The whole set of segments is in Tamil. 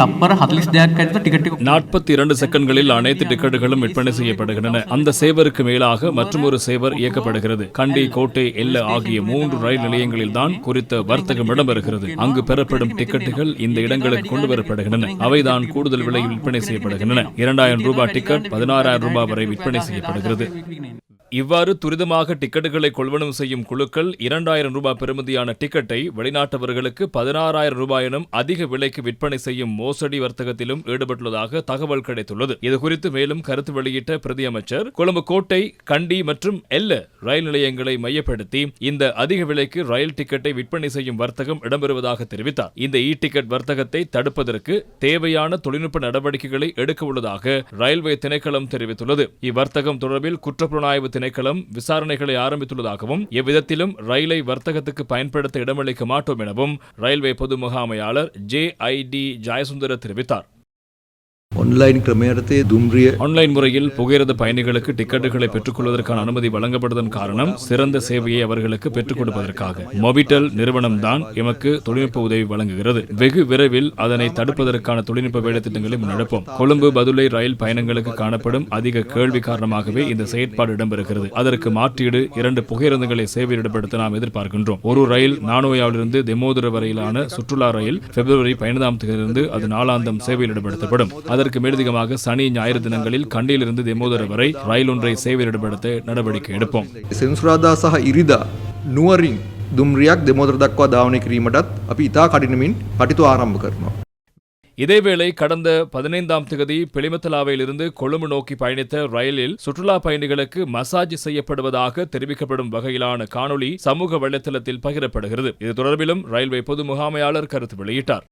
තප්පර හතලිස් දෙයක් ඇත ටිකට நாற்பத்தி இரண்டு செகண்ட்களில் அனைத்து டிக்கெட்டுகளும் விற்பனை செய்யப்படுகின்றன அந்த சேவருக்கு மேலாக மற்றொரு சேவர் இயக்கப்படுகிறது கண்டி கோட்டை எல்ல ஆகிய மூன்று ரயில் நிலையங்களில் தான் குறித்த வர்த்தகம் இடம்பெறுகிறது அங்கு பெறப்படும் டிக்கெட்டுகள் இந்த இடங்களுக்கு கொண்டு வரப்படுகின்றன அவைதான் கூடுதல் விலையில் விற்பனை செய்யப்படுகின்றன இரண்டாயிரம் ரூபாய் டிக்கெட் பதினாறாயிரம் ரூபாய் வரை விற்பனை செய்யப்படுகிறது இவ்வாறு துரிதமாக டிக்கெட்டுகளை கொள்வனம் செய்யும் குழுக்கள் இரண்டாயிரம் ரூபாய் பெறுமதியான டிக்கெட்டை வெளிநாட்டவர்களுக்கு பதினாறாயிரம் ரூபாய் எனும் அதிக விலைக்கு விற்பனை செய்யும் மோசடி வர்த்தகத்திலும் ஈடுபட்டுள்ளதாக தகவல் கிடைத்துள்ளது. இதுகுறித்து மேலும் கருத்து வெளியிட்ட பிரதி அமைச்சர் கொழும்பு கோட்டை கண்டி மற்றும் எல்ல ரயில் நிலையங்களை மையப்படுத்தி இந்த அதிக விலைக்கு ரயில் டிக்கெட்டை விற்பனை செய்யும் வர்த்தகம் இடம்பெறுவதாக தெரிவித்தார். இந்த இ டிக்கெட் வர்த்தகத்தை தடுப்பதற்கு தேவையான தொழில்நுட்ப நடவடிக்கைகளை எடுக்க உள்ளதாக ரயில்வே திணைக்களம் தெரிவித்துள்ளது. இவ்வர்த்தகம் தொடர்பில் குற்றப்புலனாய்வு திணைக்களம் விசாரணைகளை ஆரம்பித்துள்ளதாகவும் எவ்விதத்திலும் ரயிலை வர்த்தகத்துக்கு பயன்படுத்த இடமளிக்க மாட்டோம் எனவும் ரயில்வே பொது முகாமையாளர் ஜே ஐ டி ஜெயசுந்தர தெரிவித்தார். ஒன்லைன் கிரமேடத்தை தும்ரிய ஆன்லைன் முறையில் புகையிரத பயணிகளுக்கு டிக்கெட்டுகளை பெற்றுக்கொள்வதற்கான அனுமதி வழங்கப்படுவதன் காரணம் சிறந்த சேவையை அவர்களுக்கு பெற்றுக் கொடுப்பதற்காக. மொபிட்டல் நிறுவனம் தான் எமக்கு தொழில்நுட்ப உதவி வழங்குகிறது. வெகு விரைவில் அதனை தடுப்பதற்கான தொழில்நுட்ப வேலைத்திட்டங்களை நடப்போம் கொழும்பு பதுளை ரயில் பயணங்களுக்கு காணப்படும் அதிக கேள்வி காரணமாகவே இந்த செயற்பாடு இடம்பெறுகிறது. அதற்கு மாற்றீடு இரண்டு புகையிரதங்களை சேவையில் இடப்படுத்த நாம் எதிர்பார்க்கின்றோம். ஒரு ரயில் நானோயாவிலிருந்து தெமோதர வரையிலான சுற்றுலா ரயில் பிப்ரவரி பதினைந்தாம் தேதியிலிருந்து அது நாளாந்தம் சேவையில் இடப்படுத்தப்படும். அதற்கு மேலதிகமாக சனி ஞாயிறு தினங்களில் கண்டியிலிருந்து தெமோதர வரை ரயில் ஒன்றை சேவையில் ஈடுபடுத்த நடவடிக்கை எடுப்போம் සෙන්සුරාදා සහ ඉරිදා නුවරින් දුම්රියක් දෙමෝදර දක්වා ධාවනය කිරීමටත් අපි ඉතා කඩිනමින් කටිතු ආරම්භ කරනවා. இதேவேளை கடந்த பதினைந்தாம் தேதி பிளிமத்தலாவிலிருந்து கொழும்பு நோக்கி பயணித்த ரயிலில் சுற்றுலா பயணிகளுக்கு மசாஜ் செய்யப்படுவதாக தெரிவிக்கப்படும் வகையிலான காணொளி சமூக வலைத்தளத்தில் பகிரப்படுகிறது இது தொடர்பிலும் ரயில்வே பொது முகாமையாளர் கருத்து வெளியிட்டார்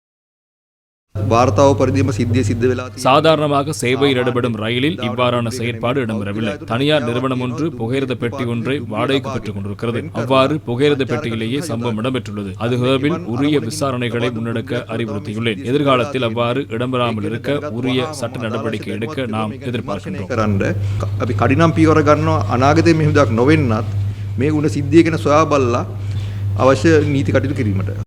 சாதாரணமாக சேவையில் இடம்பெறும் ரயிலில் இவ்வாறான செயற்பாடு இடம்பெறவில்லை. தனியார் நிறுவனம் ஒன்று புகையிரத பெட்டி ஒன்றை வாடகைக்கு பெற்றுக் கொண்டிருக்கிறது. அவ்வாறு புகையிரத பெட்டியிலேயே சம்பவம் இடம்பெற்றுள்ளது. அது தொடர்பில் உரிய விசாரணைகளை முன்னெடுக்க அறிவுறுத்தியுள்ளேன். எதிர்காலத்தில் அவ்வாறு இடம்பெறாமல் இருக்க உரிய சட்ட நடவடிக்கை எடுக்க நாம் எதிர்பார்க்கின்றோம். கடினம் பியோர காரணம் அநாகதே மிகுதாக நொவென்னாத் மே உன சித்தியகன சுயாபல்லா அவசிய நீதி கட்டில் கிரிமட்ட